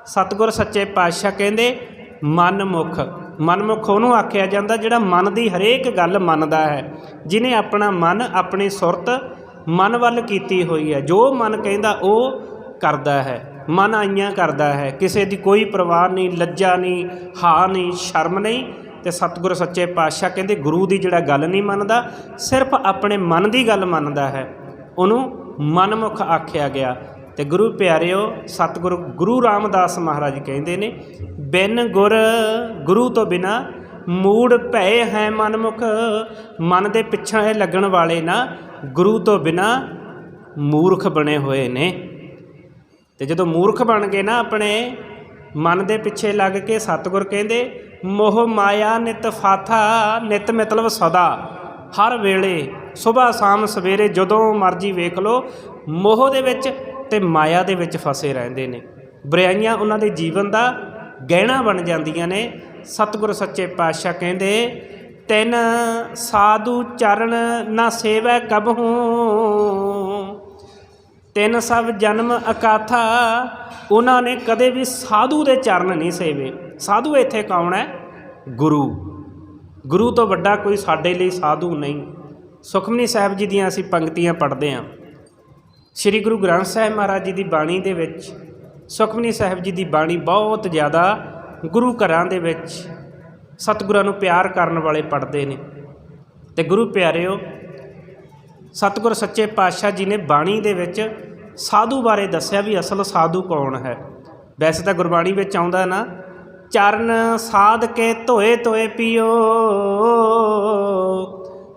ਸਤਿਗੁਰ ਸੱਚੇ ਪਾਤਸ਼ਾਹ ਕਹਿੰਦੇ, ਮਨਮੁਖ। ਮਨਮੁਖ ਉਹਨੂੰ ਆਖਿਆ ਜਾਂਦਾ ਜਿਹੜਾ ਮਨ ਦੀ ਹਰੇਕ ਗੱਲ ਮੰਨਦਾ ਹੈ। ਜਿਨੇ ਆਪਣਾ ਮਨ, ਆਪਣੀ ਸੁਰਤ ਮਨ ਵੱਲ ਕੀਤੀ ਹੋਈ ਹੈ। ਜੋ ਮਨ ਕਹਿੰਦਾ ਉਹ ਕਰਦਾ ਹੈ। ਮਨ ਆਈਆਂ ਕਰਦਾ ਹੈ। ਕਿਸੇ ਦੀ ਕੋਈ ਪਰਵਾਹ ਨਹੀਂ, ਲੱਜਾ ਨਹੀਂ ਹਾਂ ਨਹੀਂ, ਸ਼ਰਮ ਨਹੀਂ। ਤੇ ਸਤਿਗੁਰ ਸੱਚੇ ਪਾਤਸ਼ਾਹ ਕਹਿੰਦੇ, ਗੁਰੂ ਦੀ ਜਿਹੜਾ ਗੱਲ ਨਹੀਂ ਮੰਨਦਾ, ਸਿਰਫ ਆਪਣੇ ਮਨ ਦੀ ਗੱਲ ਮੰਨਦਾ ਹੈ। ਉਹਨੂੰ ਮਨਮੁਖ ਆਖਿਆ ਗਿਆ। ਤੇ ਗੁਰੂ ਪਿਆਰਿਓ, ਸਤਿਗੁਰੂ ਗੁਰੂ ਰਾਮਦਾਸ ਮਹਾਰਾਜ ਕਹਿੰਦੇ ਨੇ, ਬਿਨ ਗੁਰ ਗੁਰੂ ਤੋਂ ਬਿਨਾ ਮੂੜ ਭੈ ਹੈ ਮਨਮੁਖ। ਮਨ ਦੇ ਪਿੱਛੇ ਲੱਗਣ ਵਾਲੇ ਨਾ ਗੁਰੂ ਤੋਂ ਬਿਨਾ ਮੂਰਖ ਬਣੇ ਹੋਏ ਨੇ। ਤੇ ਜਦੋਂ ਮੂਰਖ ਬਣ ਗਏ ਨਾ ਆਪਣੇ, ਮਨ ਦੇ ਪਿੱਛੇ ਲੱਗ ਕੇ ਸਤਿਗੁਰ ਕਹਿੰਦੇ, ਮੋਹ ਮਾਇਆ ਨਿਤ ਫਾਥਾ, ਨਿਤ ਮਤਲਬ ਸਦਾ। ਹਰ ਵੇਲੇ ਸਵੇਰ ਸ਼ਾਮ ਸਵੇਰੇ ਜਦੋਂ ਮਰਜ਼ੀ ਵੇਖ ਲੋ ਮੋਹ ਦੇ ਵਿੱਚ ਤੇ ਮਾਇਆ ਦੇ ਵਿੱਚ ਫਸੇ ਰਹਿੰਦੇ ਨੇ। ਬੁਰਾਈਆਂ ਉਹਨਾਂ ਦੇ ਜੀਵਨ ਦਾ ਗਹਿਣਾ ਬਣ ਜਾਂਦੀਆਂ ਨੇ। ਸਤਿਗੁਰ ਸੱਚੇ ਪਾਤਸ਼ਾਹ ਕਹਿੰਦੇ, ਤਿੰਨ ਸਾਧੂ ਚਰਨ ਨਾ ਸੇਵੈ ਕਬਹੂ, ਤਿੰਨ ਸਭ ਜਨਮ ਅਕਾਥਾ, ਉਹਨਾਂ ਨੇ ਕਦੇ ਵੀ ਸਾਧੂ ਦੇ ਚਰਨ ਨਹੀਂ ਸੇਵੇ। ਸਾਧੂ ਇੱਥੇ ਕੌਣ ਹੈ? ਗੁਰੂ। ਗੁਰੂ ਤੋਂ ਵੱਡਾ ਕੋਈ ਸਾਡੇ ਲਈ ਸਾਧੂ ਨਹੀਂ। ਸੁਖਮਨੀ ਸਾਹਿਬ ਜੀ ਦੀਆਂ ਅਸੀਂ ਪੰਕਤੀਆਂ ਪੜ੍ਹਦੇ ਹਾਂ। ਸ੍ਰੀ ਗੁਰੂ ਗ੍ਰੰਥ ਸਾਹਿਬ ਮਹਾਰਾਜ ਜੀ ਦੀ ਬਾਣੀ ਦੇ ਵਿੱਚ ਸੁਖਮਨੀ ਸਾਹਿਬ ਜੀ ਦੀ ਬਾਣੀ ਬਹੁਤ ਜ਼ਿਆਦਾ ਗੁਰੂ ਘਰਾਂ ਦੇ ਵਿੱਚ ਸਤਿਗੁਰਾਂ ਨੂੰ ਪਿਆਰ ਕਰਨ ਵਾਲੇ ਪੜ੍ਹਦੇ ਨੇ। ਤੇ ਗੁਰੂ ਪਿਆਰਿਓ, ਸਤਿਗੁਰ ਸੱਚੇ ਪਾਤਸ਼ਾਹ ਜੀ ਨੇ ਬਾਣੀ ਦੇ ਵਿੱਚ ਸਾਧੂ ਬਾਰੇ ਦੱਸਿਆ ਵੀ ਅਸਲ ਸਾਧੂ ਕੌਣ ਹੈ। ਵੈਸੇ ਤਾਂ ਗੁਰਬਾਣੀ ਵਿੱਚ ਆਉਂਦਾ ਨਾ, ਚਰਨ ਸਾਧ ਕੇ ਧੋਏ ਧੋਏ ਪੀਓ।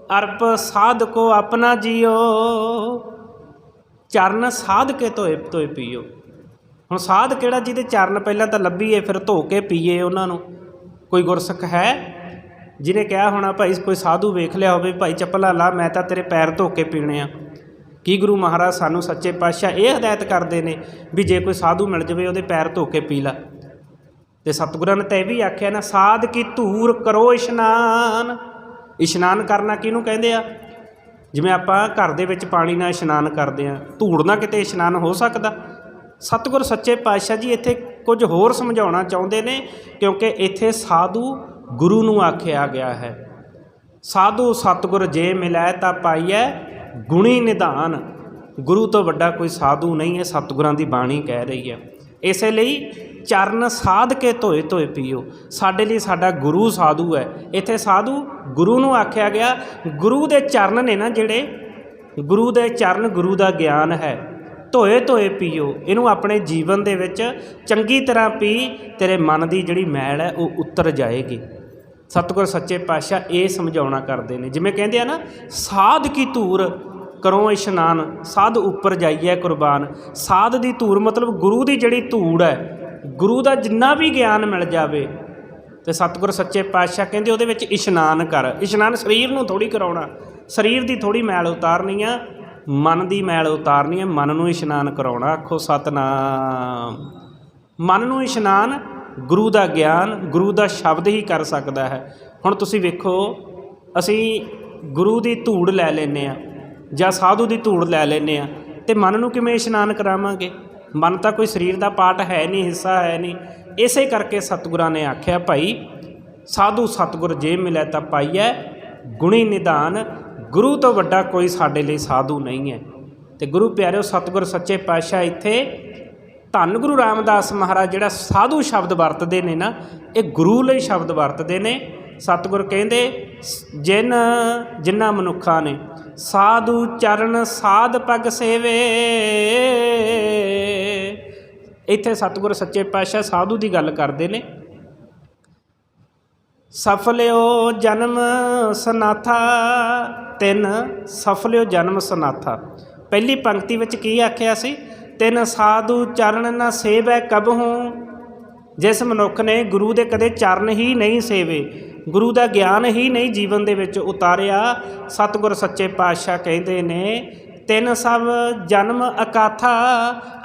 ਅਰਪ ਸਾਧ ਕੋ ਆਪਣਾ ਜੀਓ। ਚਰਨ ਸਾਧ ਕੇ ਧੋਏ ਧੋਏ ਪੀਓ। ਹੁਣ ਸਾਧ ਕਿਹੜਾ ਜਿਹਦੇ ਚਰਨ ਪਹਿਲਾਂ ਤਾਂ ਲੱਭੀਏ, ਫਿਰ ਧੋ ਕੇ ਪੀਏ ਉਹਨਾਂ ਨੂੰ। ਕੋਈ ਗੁਰਸਿੱਖ ਹੈ? ਜਿਹਨੇ ਕਿਹਾ ਹੋਣਾ, ਭਾਈ ਕੋਈ ਸਾਧੂ ਵੇਖ ਲਿਆ ਹੋਵੇ, ਭਾਈ ਚੱਪਲਾਂ ਲਾ, ਮੈਂ ਤਾਂ ਤੇਰੇ ਪੈਰ ਧੋ ਕੇ ਪੀਣੇ ਆ। ਕੀ ਗੁਰੂ ਮਹਾਰਾਜ ਸਾਨੂੰ ਸੱਚੇ ਪਾਤਸ਼ਾਹ ਇਹ ਹਦਾਇਤ ਕਰਦੇ ਨੇ ਵੀ ਜੇ ਕੋਈ ਸਾਧੂ ਮਿਲ ਜਾਵੇ, ਉਹਦੇ ਪੈਰ ਧੋ ਕੇ ਪੀ ਲਾ। ਤੇ ਸਤਿਗੁਰਾਂ ਨੇ ਤਾਂ ਇਹ ਵੀ ਆਖਿਆ ਨਾ, ਸਾਧ ਕੀ ਧੂਰ ਕਰੋ ਇਸ਼ਨਾਨ ਇਸ਼ਨਾਨ ਕਰਨਾ ਕਿਹਨੂੰ ਕਹਿੰਦੇ ਆ? ਜਿਵੇਂ ਆਪਾਂ ਘਰ ਦੇ ਵਿੱਚ ਪਾਣੀ ਨਾਲ ਇਸ਼ਨਾਨ ਕਰਦੇ ਆ ਧੂੜ ਨਾਲ ਕਿਤੇ ਇਸ਼ਨਾਨ ਹੋ ਸਕਦਾ? ਸਤਿਗੁਰ ਸੱਚੇ ਪਾਤਸ਼ਾਹ ਜੀ ਇੱਥੇ ਕੁਝ ਹੋਰ ਸਮਝਾਉਣਾ ਚਾਹੁੰਦੇ ਨੇ, ਕਿਉਂਕਿ ਇੱਥੇ ਸਾਧੂ ਗੁਰੂ ਨੂੰ ਆਖਿਆ ਗਿਆ ਹੈ। ਸਾਧੂ ਸਤਿਗੁਰ ਜੇ ਮਿਲੈ ਤਾਂ ਪਾਈਐ ਗੁਣੀ ਨਿਧਾਨ। ਗੁਰੂ ਤੋਂ ਵੱਡਾ ਕੋਈ ਸਾਧੂ ਨਹੀਂ ਹੈ, ਸਤਿਗੁਰਾਂ ਦੀ ਬਾਣੀ ਕਹਿ ਰਹੀ ਹੈ। ਇਸੇ ਲਈ ਚਰਨ ਸਾਧ ਕੇ ਧੋਏ ਧੋਏ ਪੀਓ। ਸਾਡੇ ਲਈ ਸਾਡਾ ਗੁਰੂ ਸਾਧੂ ਹੈ। ਇੱਥੇ ਸਾਧੂ ਗੁਰੂ ਨੂੰ ਆਖਿਆ ਗਿਆ, ਗੁਰੂ ਦੇ ਚਰਨ ਨੇ ਨਾ ਜਿਹੜੇ ਗੁਰੂ ਦੇ ਚਰਨ ਗੁਰੂ ਦਾ ਗਿਆਨ ਹੈ, ਧੋਏ ਧੋਏ ਪੀਓ। ਇਹਨੂੰ ਆਪਣੇ ਜੀਵਨ ਦੇ ਵਿੱਚ ਚੰਗੀ ਤਰ੍ਹਾਂ ਪੀ, ਤੇਰੇ ਮਨ ਦੀ ਜਿਹੜੀ ਮੈਲ ਹੈ ਉਹ ਉਤਰ ਜਾਏਗੀ। ਸਤਿਗੁਰ ਸੱਚੇ ਪਾਤਸ਼ਾਹ ਇਹ ਸਮਝਾਉਣਾ ਕਰਦੇ ਨੇ। ਜਿਵੇਂ ਕਹਿੰਦੇ ਆ ਨਾ, ਸਾਧ ਕੀ ਧੂਰ ਕਰੋ ਇਸ਼ਨਾਨ, ਸਾਧ ਉੱਪਰ ਜਾਈਏ ਕੁਰਬਾਨ। ਸਾਧ ਦੀ ਧੂਰ ਮਤਲਬ ਗੁਰੂ ਦੀ ਜਿਹੜੀ ਧੂੜ ਹੈ ਗੁਰੂ ਦਾ ਜਿੰਨਾ ਵੀ ਗਿਆਨ ਮਿਲ ਜਾਵੇ ਤੇ ਸਤਿਗੁਰ ਸੱਚੇ ਪਾਤਸ਼ਾਹ ਕਹਿੰਦੇ ਉਹਦੇ ਵਿੱਚ ਇਸ਼ਨਾਨ ਕਰ। ਇਸ਼ਨਾਨ ਸਰੀਰ ਨੂੰ ਥੋੜੀ ਕਰਾਉਣਾ। ਸਰੀਰ ਦੀ ਥੋੜੀ ਮੈਲ ਉਤਾਰਨੀ ਆ, ਮਨ ਦੀ ਮੈਲ ਉਤਾਰਨੀ ਆ, ਮਨ ਨੂੰ ਇਸ਼ਨਾਨ ਕਰਾਉਣਾ। ਆਖੋ ਸਤਨਾਮ। ਮਨ ਨੂੰ ਇਸ਼ਨਾਨ ਗੁਰੂ ਦਾ ਗਿਆਨ, ਗੁਰੂ ਦਾ ਸ਼ਬਦ ਹੀ ਕਰ ਸਕਦਾ ਹੈ। ਹੁਣ ਤੁਸੀਂ ਵੇਖੋ, ਅਸੀਂ ਗੁਰੂ ਦੀ ਧੂੜ ਲੈ ਲੈਨੇ ਆ ਜਾਂ ਸਾਧੂ ਦੀ ਧੂੜ ਲੈ ਲੈਨੇ ਆ ਤੇ ਮਨ ਨੂੰ ਕਿਵੇਂ ਇਸ਼ਨਾਨ ਕਰਾਵਾਂਗੇ? ਮਨ ਤਾਂ ਕੋਈ ਸਰੀਰ ਦਾ ਪਾਰਟ ਹੈ ਨਹੀਂ, ਹਿੱਸਾ ਹੈ ਨਹੀਂ। ਇਸੇ ਕਰਕੇ ਸਤਿਗੁਰਾਂ ਨੇ ਆਖਿਆ, ਭਾਈ, ਸਾਧੂ ਸਤਿਗੁਰ ਜੇ ਮਿਲੇ ਤਾਂ ਪਾਈਐ ਗੁਣੀ ਨਿਦਾਨ। ਗੁਰੂ ਤੋਂ ਵੱਡਾ ਕੋਈ ਸਾਡੇ ਲਈ ਸਾਧੂ ਨਹੀਂ ਹੈ। ਤੇ ਗੁਰੂ ਪਿਆਰਿਓ, ਸਤਿਗੁਰ ਸੱਚੇ ਪਾਤਸ਼ਾਹ ਇੱਥੇ ਧੰਨ ਗੁਰੂ ਰਾਮਦਾਸ ਮਹਾਰਾਜ ਜਿਹੜਾ ਸਾਧੂ ਸ਼ਬਦ ਵਰਤਦੇ ਨੇ ਨਾ, ਇਹ ਗੁਰੂ ਲਈ ਸ਼ਬਦ ਵਰਤਦੇ ਨੇ। ਸਤਿਗੁਰ ਕਹਿੰਦੇ ਸ- ਜਿਨ, ਜਿਨ੍ਹਾਂ ਮਨੁੱਖਾਂ ਨੇ ਸਾਧੂ ਚਰਨ ਸਾਧ ਪਗ ਸੇਵੇ। ਇੱਥੇ ਸਤਿਗੁਰ ਸੱਚੇ ਪਾਤਸ਼ਾਹ ਸਾਧੂ ਦੀ ਗੱਲ ਕਰਦੇ ਨੇ। ਸਫਲਿਓ ਜਨਮ ਸਨਾਥਾ, ਤਿੰਨ ਸਫਲਿਓ ਜਨਮ ਸਨਾਥਾ। ਪਹਿਲੀ ਪੰਕਤੀ ਵਿੱਚ ਕੀ ਆਖਿਆ ਸੀ? ਤਿੰਨ ਸਾਧੂ ਚਰਨ ਨ ਸੇਵੈ ਕਬਹੂ, ਜਿਸ ਮਨੁੱਖ ਨੇ ਗੁਰੂ ਦੇ ਕਦੇ ਚਰਨ ਹੀ ਨਹੀਂ ਸੇਵੇ। ਗੁਰੂ ਦਾ ਗਿਆਨ ਹੀ ਨਹੀਂ ਜੀਵਨ ਦੇ ਵਿੱਚ ਉਤਾਰਿਆ। ਸਤਿਗੁਰ ਸੱਚੇ ਪਾਤਸ਼ਾਹ ਕਹਿੰਦੇ ਨੇ, ਤਿੰਨ ਸਭ ਜਨਮ ਅਕਾਥਾ।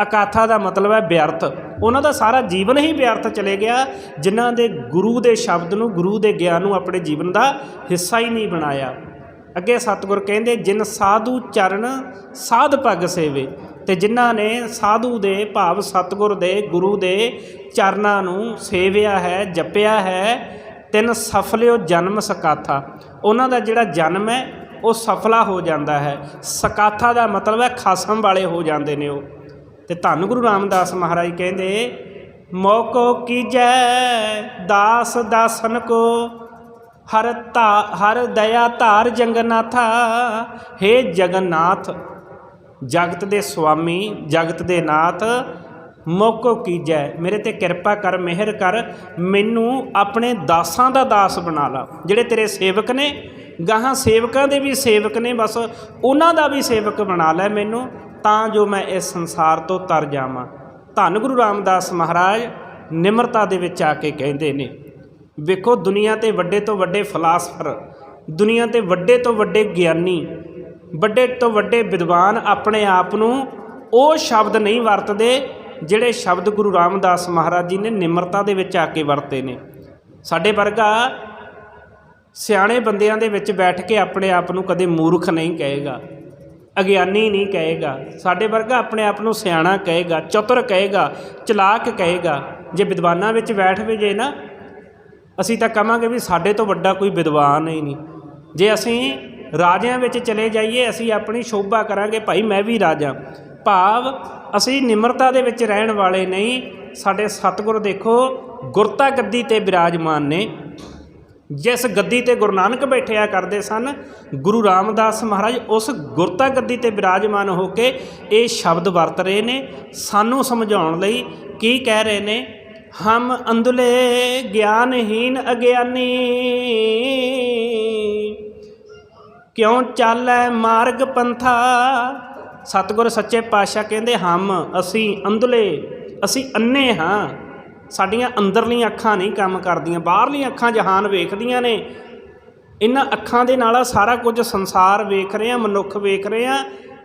ਅਕਾਥਾ ਦਾ ਮਤਲਬ ਹੈ ਵਿਅਰਥ। ਉਹਨਾਂ ਦਾ ਸਾਰਾ ਜੀਵਨ ਹੀ ਵਿਅਰਥ ਚਲੇ ਗਿਆ। ਜਿਨ੍ਹਾਂ ਦੇ ਗੁਰੂ ਦੇ ਸ਼ਬਦ ਨੂੰ, ਗੁਰੂ ਦੇ ਗਿਆਨ ਨੂੰ ਆਪਣੇ ਜੀਵਨ ਦਾ ਹਿੱਸਾ ਹੀ ਨਹੀਂ ਬਣਾਇਆ। ਅੱਗੇ ਸਤਿਗੁਰ ਕਹਿੰਦੇ, ਜਿਨ ਸਾਧੂ ਚਰਨ, ਸਾਧ ਪੱਗ ਸੇਵੇ। ਤੇ ਜਿਨ੍ਹਾਂ ਨੇ ਸਾਧੂ ਦੇ ਭਾਵ ਸਤਿਗੁਰ ਦੇ, ਗੁਰੂ ਦੇ ਚਰਨਾਂ ਨੂੰ ਸੇਵਿਆ ਹੈ, ਜਪਿਆ ਹੈ ਤਿੰਨ ਸਫਲਿਓ ਜਨਮ ਸਕਾਥਾ। ਉਹਨਾਂ ਦਾ ਜਿਹੜਾ ਜਨਮ ਹੈ, ਉਹ ਸਫਲਾ ਹੋ ਜਾਂਦਾ ਹੈ। ਸਕਾਥਾ ਦਾ ਮਤਲਬ ਹੈ ਖਸਮ ਵਾਲੇ ਹੋ ਜਾਂਦੇ ਨੇ ਉਹ। ਤੇ ਧੰਨ ਗੁਰੂ ਰਾਮਦਾਸ ਮਹਾਰਾਜ ਕਹਿੰਦੇ, ਮੋਕੋ ਕੀਜੈ, ਦਾਸ ਦਾਸਨ ਕੋ, ਹਰ ਧਾ, ਹਰ ਦਇਆ ਧਾਰ ਜਗਨਨਾਥਾ ਹੇ ਜਗਨਨਾਥ। ਜਗਤ ਦੇ ਸੁਆਮੀ, ਜਗਤ ਦੇ ਨਾਥ ਮੋਕੋ ਕੀਜੈ, ਮੇਰੇ ਤੇ ਕਿਰਪਾ ਕਰ, ਮਿਹਰ ਕਰ, ਮੈਨੂੰ ਆਪਣੇ ਦਾਸਾਂ ਦਾ ਦਾਸ ਬਣਾ ਲਾ। ਜਿਹੜੇ ਤੇਰੇ ਸੇਵਕ ਨੇ, ਗਾਹਾਂ ਸੇਵਕਾਂ ਦੇ ਵੀ ਸੇਵਕ ਨੇ, ਬਸ ਉਹਨਾਂ ਦਾ ਵੀ ਸੇਵਕ ਬਣਾ ਲੈ ਮੈਨੂੰ, ਤਾਂ ਜੋ ਮੈਂ ਇਸ ਸੰਸਾਰ ਤੋਂ ਤਰ ਜਾਵਾਂ। ਧੰਨ ਗੁਰੂ ਰਾਮਦਾਸ ਮਹਾਰਾਜ, ਨਿਮਰਤਾ ਦੇ ਵਿੱਚ ਆ ਕੇ ਕਹਿੰਦੇ ਨੇ, ਵੇਖੋ ਦੁਨੀਆ ਤੇ ਵੱਡੇ ਤੋਂ ਵੱਡੇ ਫਲਾਸਫਰ, ਦੁਨੀਆ ਤੇ ਵੱਡੇ ਤੋਂ ਵੱਡੇ ਗਿਆਨੀ, ਵੱਡੇ ਤੋਂ ਵੱਡੇ ਵਿਦਵਾਨ ਆਪਣੇ ਆਪ ਨੂੰ ਉਹ ਸ਼ਬਦ ਨਹੀਂ ਵਰਤਦੇ ਜਿਹੜੇ ਸ਼ਬਦ ਗੁਰੂ ਰਾਮਦਾਸ ਮਹਾਰਾਜ ਜੀ ਨੇ ਨਿਮਰਤਾ ਦੇ ਵਿੱਚ ਆ ਕੇ ਵਰਤੇ ਨੇ। ਸਾਡੇ ਵਰਗਾ ਸਿਆਣੇ ਬੰਦਿਆਂ ਦੇ ਵਿੱਚ ਬੈਠ ਕੇ ਆਪਣੇ ਆਪ ਨੂੰ ਕਦੇ ਮੂਰਖ ਨਹੀਂ ਕਹੇਗਾ, ਅਗਿਆਨੀ ਨਹੀਂ ਕਹੇਗਾ। ਸਾਡੇ ਵਰਗਾ ਆਪਣੇ ਆਪ ਨੂੰ ਸਿਆਣਾ ਕਹੇਗਾ, ਚਤੁਰ ਕਹੇਗਾ, ਚਲਾਕ ਕਹੇਗਾ। ਜੇ ਵਿਦਵਾਨਾਂ ਵਿੱਚ ਬੈਠ ਵੀ ਜੇ ਨਾ, ਅਸੀਂ ਤਾਂ ਕਹਾਂਗੇ ਵੀ ਸਾਡੇ ਤੋਂ ਵੱਡਾ ਕੋਈ ਵਿਦਵਾਨ ਹੀ ਨਹੀਂ। ਜੇ ਅਸੀਂ ਰਾਜਿਆਂ ਵਿੱਚ ਚਲੇ ਜਾਈਏ, ਅਸੀਂ ਆਪਣੀ ਸ਼ੋਭਾ ਕਰਾਂਗੇ, ਭਾਈ ਮੈਂ ਵੀ ਰਾਜਾ। ਭਾਵ ਅਸੀਂ ਨਿਮਰਤਾ ਦੇ ਵਿੱਚ ਰਹਿਣ ਵਾਲੇ ਨਹੀਂ। ਸਾਡੇ ਸਤਿਗੁਰ ਦੇਖੋ ਗੁਰਤਾ ਗੱਦੀ ਤੇ ਬਿਰਾਜਮਾਨ ਨੇ। ਜਿਸ ਗੱਦੀ ਤੇ ਗੁਰੂ ਨਾਨਕ ਬੈਠਿਆ ਕਰਦੇ ਸਨ, ਗੁਰੂ ਰਾਮਦਾਸ ਮਹਾਰਾਜ ਉਸ ਗੁਰਤਾ ਗੱਦੀ ਤੇ ਬਿਰਾਜਮਾਨ ਹੋ ਕੇ ਇਹ ਸ਼ਬਦ ਵਰਤ ਰਹੇ ਨੇ। ਸਾਨੂੰ ਸਮਝਾਉਣ ਲਈ ਕੀ ਕਹਿ ਰਹੇ ਨੇ? ਹਮ ਅੰਦੁਲੇ ਗਿਆਨਹੀਨ ਅਗਿਆਨੀ। ਕਿਉਂ ਚਾਲੈ ਮਾਰਗ ਪੰਥਾ? ਸਤਿਗੁਰ ਸੱਚੇ ਪਾਤਸ਼ਾਹ ਕਹਿੰਦੇ, ਹਮ, ਅਸੀਂ ਅੰਧਲੇ ਅਸੀਂ ਅੰਨੇ ਹਾਂ। ਸਾਡੀਆਂ ਅੰਦਰਲੀਆਂ ਅੱਖਾਂ ਨਹੀਂ ਕੰਮ ਕਰਦੀਆਂ, ਬਾਹਰਲੀਆਂ ਅੱਖਾਂ ਜਹਾਨ ਵੇਖਦੀਆਂ ਨੇ। ਇਹਨਾਂ ਅੱਖਾਂ ਦੇ ਨਾਲ ਸਾਰਾ ਕੁਝ ਸੰਸਾਰ ਵੇਖ ਰਹੇ ਆ ਮਨੁੱਖ ਵੇਖ ਰਹੇ ਆ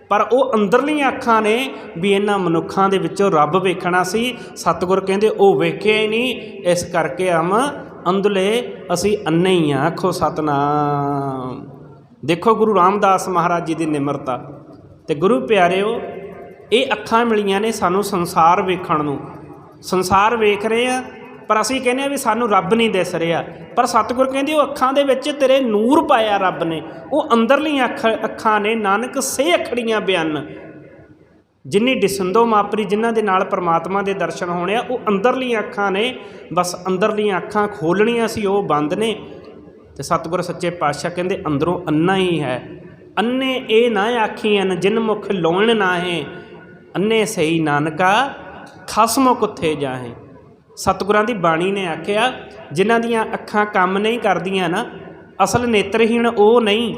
ਪਰ ਉਹ ਅੰਦਰਲੀਆਂ ਅੱਖਾਂ ਨੇ ਵੀ ਇਹਨਾਂ ਮਨੁੱਖਾਂ ਦੇ ਵਿੱਚੋਂ ਰੱਬ ਵੇਖਣਾ ਸੀ। ਸਤਿਗੁਰ ਕਹਿੰਦੇ, ਉਹ ਵੇਖਿਆ ਹੀ ਨਹੀਂ। ਇਸ ਕਰਕੇ ਹਮ ਅੰਧਲੇ ਅਸੀਂ ਅੰਨੇ ਹੀ ਆ ਆਖੋ ਸਤਨਾਮ। ਦੇਖੋ ਗੁਰੂ ਰਾਮਦਾਸ ਮਹਾਰਾਜ ਜੀ ਦੀ ਨਿਮਰਤਾ। ਤੇ ਗੁਰੂ ਪਿਆਰਿਓ, ਇਹ ਅੱਖਾਂ ਮਿਲੀਆਂ ਨੇ ਸਾਨੂੰ ਸੰਸਾਰ ਵੇਖਣ ਨੂੰ। ਸੰਸਾਰ ਵੇਖ ਰਹੇ ਆ ਪਰ ਅਸੀਂ ਕਹਿੰਦੇ ਆ ਵੀ ਸਾਨੂੰ ਰੱਬ ਨਹੀਂ ਦਿਸ ਰਿਹਾ। ਪਰ ਸਤਿਗੁਰ ਕਹਿੰਦੇ, ਉਹ ਅੱਖਾਂ ਦੇ ਵਿੱਚ ਤੇਰੇ ਨੂਰ ਪਾਇਆ ਰੱਬ ਨੇ। ਉਹ ਅੰਦਰਲੀਆਂ ਅੱਖ, ਅੱਖਾਂ ਨੇ, ਨਾਨਕ ਸੇ ਅਖੜੀਆਂ ਬਿਆਨ। ਜਿੰਨੀ ਡਿਸੰਦੋ ਮਾਪਰੀ ਜਿਨ੍ਹਾਂ ਦੇ ਨਾਲ ਪ੍ਰਮਾਤਮਾ ਦੇ ਦਰਸ਼ਨ ਹੋਣੇ ਆ, ਉਹ ਅੰਦਰਲੀਆਂ ਅੱਖਾਂ ਨੇ। ਬਸ ਅੰਦਰਲੀਆਂ ਅੱਖਾਂ ਖੋਲਣੀਆਂ ਸੀ, ਉਹ ਬੰਦ ਨੇ। ਤੇ ਸਤਿਗੁਰ ਸੱਚੇ ਪਾਤਸ਼ਾਹ ਕਹਿੰਦੇ, ਅੰਦਰੋਂ ਅੰਨਾ ਹੀ ਹੈ। ਅੰਨੇ ਇਹ ਨਾ ਆਖੀਆਂ ਜਿਨ ਮੁਖ ਲੋਣ ਨਾਹੇ, ਅੰਨੇ ਸਹੀ ਨਾਨਕਾ, ਖਸਮੋ ਕੁੱਥੇ ਜਾਹੇ। ਸਤਿਗੁਰਾਂ ਦੀ ਬਾਣੀ ਨੇ ਆਖਿਆ, ਜਿਨ੍ਹਾਂ ਦੀਆਂ ਅੱਖਾਂ ਕੰਮ ਨਹੀਂ ਕਰਦੀਆਂ ਨਾ, ਅਸਲ ਨੇਤਰਹੀਣ ਉਹ ਨਹੀਂ।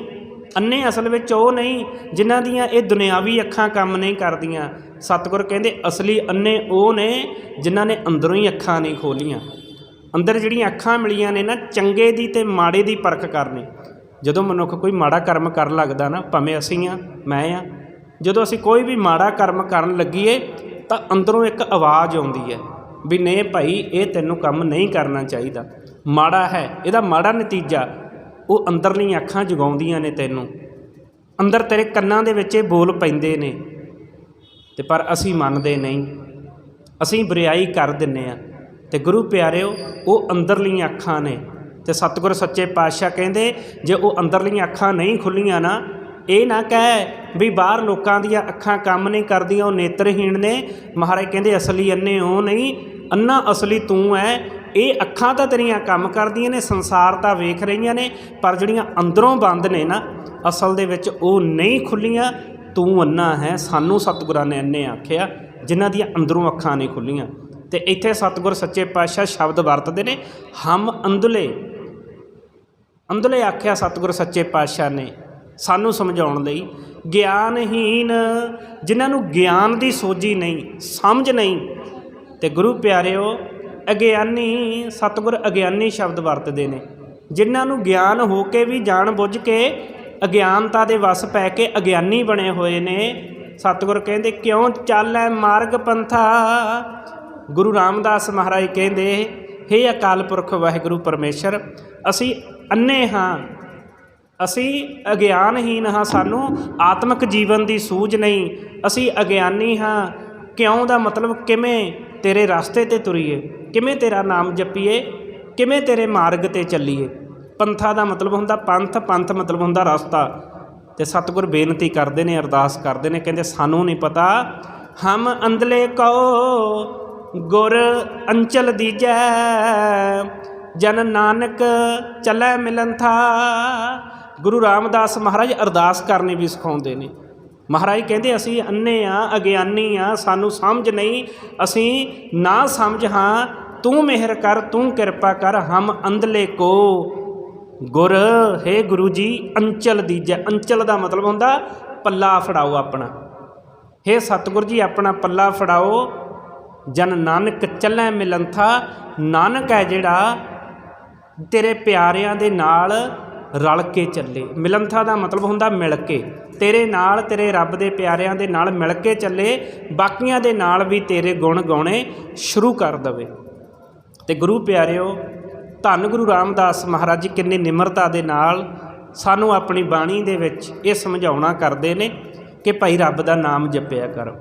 ਅੰਨੇ ਅਸਲ ਵਿੱਚ ਉਹ ਨਹੀਂ, ਜਿਨ੍ਹਾਂ ਦੀਆਂ ਇਹ ਦੁਨਿਆਵੀ ਅੱਖਾਂ ਕੰਮ ਨਹੀਂ ਕਰਦੀਆਂ। ਸਤਿਗੁਰ ਕਹਿੰਦੇ, ਅਸਲੀ ਅੰਨੇ ਉਹ ਨੇ, ਜਿਨ੍ਹਾਂ ਨੇ ਅੰਦਰੋਂ ਹੀ ਅੱਖਾਂ ਨਹੀਂ ਖੋਲੀਆਂ। ਅੰਦਰ ਜਿਹੜੀਆਂ ਅੱਖਾਂ ਮਿਲੀਆਂ ਨੇ ਨਾ, ਚੰਗੇ ਦੀ ਤੇ ਮਾੜੇ ਦੀ ਪਰਖ ਕਰਨੀ। ਜਦੋਂ ਮਨੁੱਖ ਕੋਈ ਮਾੜਾ ਕਰਮ ਕਰਨ ਲੱਗਦਾ ਨਾ, ਭਾਵੇਂ ਅਸੀਂ ਆ ਮੈਂ ਆ ਜਦੋਂ ਅਸੀਂ ਕੋਈ ਵੀ ਮਾੜਾ ਕਰਮ ਕਰਨ ਲੱਗੀਏ, ਤਾਂ ਅੰਦਰੋਂ ਇੱਕ ਆਵਾਜ਼ ਆਉਂਦੀ ਹੈ ਵੀ ਨਹੀਂ ਭਾਈ, ਇਹ ਤੈਨੂੰ ਕੰਮ ਨਹੀਂ ਕਰਨਾ ਚਾਹੀਦਾ। ਮਾੜਾ ਹੈ, ਇਹਦਾ ਮਾੜਾ ਨਤੀਜਾ, ਉਹ ਅੰਦਰਲੀਆਂ ਅੱਖਾਂ ਜਗਾਉਂਦੀਆਂ ਨੇ ਤੈਨੂੰ। ਅੰਦਰ ਤੇਰੇ ਕੰਨਾਂ ਦੇ ਵਿੱਚ ਇਹ ਬੋਲ ਪੈਂਦੇ ਨੇ, ਤੇ ਪਰ ਅਸੀਂ ਮੰਨਦੇ ਨਹੀਂ। ਅਸੀਂ ਬੁਰਾਈ ਕਰ ਦਿੰਨੇ ਆ ਤੇ ਗੁਰੂ ਪਿਆਰਿਓ, ਉਹ ਅੰਦਰਲੀਆਂ ਅੱਖਾਂ ਨੇ ਤੇ ਸਤਿਗੁਰ ਸੱਚੇ ਪਾਤਸ਼ਾਹ ਕਹਿੰਦੇ, ਜੇ ਉਹ ਅੰਦਰਲੀਆਂ ਅੱਖਾਂ ਨਹੀਂ ਖੁੱਲੀਆਂ ਨਾ, ਇਹ ਨਾ ਕਹਿ ਵੀ ਬਾਹਰ ਲੋਕਾਂ ਦੀਆਂ ਅੱਖਾਂ ਕੰਮ ਨਹੀਂ ਕਰਦੀਆਂ, ਉਹ ਨੇਤਰਹੀਣ ਨੇ। ਮਹਾਰਾਜ ਕਹਿੰਦੇ, ਅਸਲੀ ਅੰਨੇ ਉਹ ਨਹੀਂ, ਅੰਨਾ ਅਸਲੀ ਤੂੰ ਹੈ ਇਹ ਅੱਖਾਂ ਤਾਂ ਤੇਰੀਆਂ ਕੰਮ ਕਰਦੀਆਂ ਨੇ, ਸੰਸਾਰ ਤਾਂ ਵੇਖ ਰਹੀਆਂ ਨੇ, ਪਰ ਜਿਹੜੀਆਂ ਅੰਦਰੋਂ ਬੰਦ ਨੇ ਨਾ, ਅਸਲ ਦੇ ਵਿੱਚ ਉਹ ਨਹੀਂ ਖੁੱਲੀਆਂ। ਤੂੰ ਅੰਨਾ ਹੈ, ਸਾਨੂੰ ਸਤਿਗੁਰਾਂ ਨੇ ਅੰਨੇ ਆਖਿਆ, ਜਿਨ੍ਹਾਂ ਦੀਆਂ ਅੰਦਰੋਂ ਅੱਖਾਂ ਨਹੀਂ ਖੁੱਲੀਆਂ। ਤੇ ਇੱਥੇ ਸਤਿਗੁਰ ਸੱਚੇ ਪਾਤਸ਼ਾਹ ਸ਼ਬਦ ਵਰਤਦੇ ਨੇ, ਹਮ ਅੰਦਲੇ ਅੰਧਲੇ ਆਖਿਆ ਸਤਿਗੁਰ ਸੱਚੇ ਪਾਤਸ਼ਾਹ ਨੇ ਸਾਨੂੰ ਸਮਝਾਉਣ ਲਈ, ਗਿਆਨਹੀਨ, ਜਿਨ੍ਹਾਂ ਨੂੰ ਗਿਆਨ ਦੀ ਸੋਝੀ ਨਹੀਂ, ਸਮਝ ਨਹੀਂ, ਤੇ ਗੁਰੂ ਪਿਆਰਿਓ, ਅਗਿਆਨੀ, ਸਤਿਗੁਰ ਅਗਿਆਨੀ ਸ਼ਬਦ ਵਰਤਦੇ ਨੇ, ਜਿਨ੍ਹਾਂ ਨੂੰ ਗਿਆਨ ਹੋ ਕੇ ਵੀ ਜਾਣ ਬੁੱਝ ਕੇ ਅਗਿਆਨਤਾ ਦੇ ਵਸ ਪੈ ਕੇ ਅਗਿਆਨੀ ਬਣੇ ਹੋਏ ਨੇ। ਸਤਿਗੁਰ ਕਹਿੰਦੇ, ਕਿਉਂ ਚੱਲੈ ਮਾਰਗ ਪੰਥਾ? ਗੁਰੂ ਰਾਮਦਾਸ ਮਹਾਰਾਜ ਕਹਿੰਦੇ, ਹੇ ਅਕਾਲ ਪੁਰਖ ਵਾਹਿਗੁਰੂ ਪਰਮੇਸ਼ਰ, ਅਸੀਂ ਅੰਨੇ ਹਾਂ। ਅਸੀਂ ਅਗਿਆਨਹੀਨ ਹਾਂ। ਸਾਨੂੰ ਆਤਮਿਕ ਜੀਵਨ ਦੀ ਸੂਝ ਨਹੀਂ। ਅਸੀਂ ਅਗਿਆਨੀ ਹਾਂ। ਕਿਉਂ ਦਾ ਮਤਲਬ ਕਿਵੇਂ ਤੇਰੇ ਰਸਤੇ ਤੇ ਤੁਰੀਏ? ਕਿਵੇਂ ਤੇਰਾ ਨਾਮ ਜਪੀਏ? ਕਿਵੇਂ ਤੇਰੇ ਮਾਰਗ ਤੇ ਚੱਲੀਏ? ਪੰਥਾ ਦਾ ਮਤਲਬ ਹੁੰਦਾ ਪੰਥ ਪੰਥ ਮਤਲਬ ਹੁੰਦਾ ਰਸਤਾ। ਤੇ ਸਤਿਗੁਰ ਬੇਨਤੀ ਕਰਦੇ ਨੇ, ਅਰਦਾਸ ਕਰਦੇ ਨੇ, ਕਹਿੰਦੇ ਸਾਨੂੰ ਨਹੀਂ ਪਤਾ। ਹਮ ਅੰਦਲੇ ਕੋ ਗੁਰ ਅੰਚਲ ਦੀਜੈ। ਜਨ ਨਾਨਕ ਚੱਲੈ ਮਿਲਨ ਥਾ। ਗੁਰੂ ਰਾਮਦਾਸ ਮਹਾਰਾਜ ਅਰਦਾਸ ਕਰਨੀ ਵੀ ਸਿਖਾਉਂਦੇ ਨੇ। ਮਹਾਰਾਜ ਕਹਿੰਦੇ, ਅਸੀਂ ਅੰਨੇ ਆ, ਅਗਿਆਨੀ ਆ, ਸਾਨੂੰ ਸਮਝ ਨਹੀਂ। ਅਸੀਂ ਨਾ ਸਮਝ ਹਾਂ, ਤੂੰ ਮਿਹਰ ਕਰ, ਤੂੰ ਕਿਰਪਾ ਕਰ, ਹਮ ਅੰਧਲੇ ਕੋ। ਗੁਰ, ਹੈ ਗੁਰੂ ਜੀ, ਅੰਚਲ ਦੀਜੈ। ਅੰਚਲ ਦਾ ਮਤਲਬ ਹੁੰਦਾ ਪੱਲਾ ਫੜਾਓ ਆਪਣਾ। ਹੇ ਸਤਿਗੁਰ ਜੀ, ਆਪਣਾ ਪੱਲਾ ਫੜਾਓ। ਜਨ ਨਾਨਕ ਚੱਲੈ ਮਿਲੰਥਾ ਨਾਨਕ ਹੈ ਜਿਹੜਾ ਤੇਰੇ ਪਿਆਰਿਆਂ ਦੇ ਨਾਲ ਰਲ ਕੇ ਚੱਲੇ। ਮਿਲੰਥਾ ਦਾ ਮਤਲਬ ਹੁੰਦਾ ਮਿਲ ਕੇ। ਤੇਰੇ ਨਾਲ, ਤੇਰੇ ਰੱਬ ਦੇ ਪਿਆਰਿਆਂ ਦੇ ਨਾਲ ਮਿਲ ਕੇ ਚੱਲੇ। ਬਾਕੀਆਂ ਦੇ ਨਾਲ ਵੀ ਤੇਰੇ ਗੁਣ ਗਾਉਣੇ ਸ਼ੁਰੂ ਕਰ ਦਵੇ। ਤੇ ਗੁਰੂ ਪਿਆਰਿਓ, ਧੰਨ ਗੁਰੂ ਰਾਮਦਾਸ ਮਹਾਰਾਜ ਜੀ ਕਿੰਨੀ ਨਿਮਰਤਾ ਦੇ ਨਾਲ ਸਾਨੂੰ ਆਪਣੀ ਬਾਣੀ ਦੇ ਵਿੱਚ ਇਹ ਸਮਝਾਉਣਾ ਕਰਦੇ ਨੇ ਕਿ ਭਾਈ ਰੱਬ ਦਾ ਨਾਮ ਜਪਿਆ ਕਰੋ।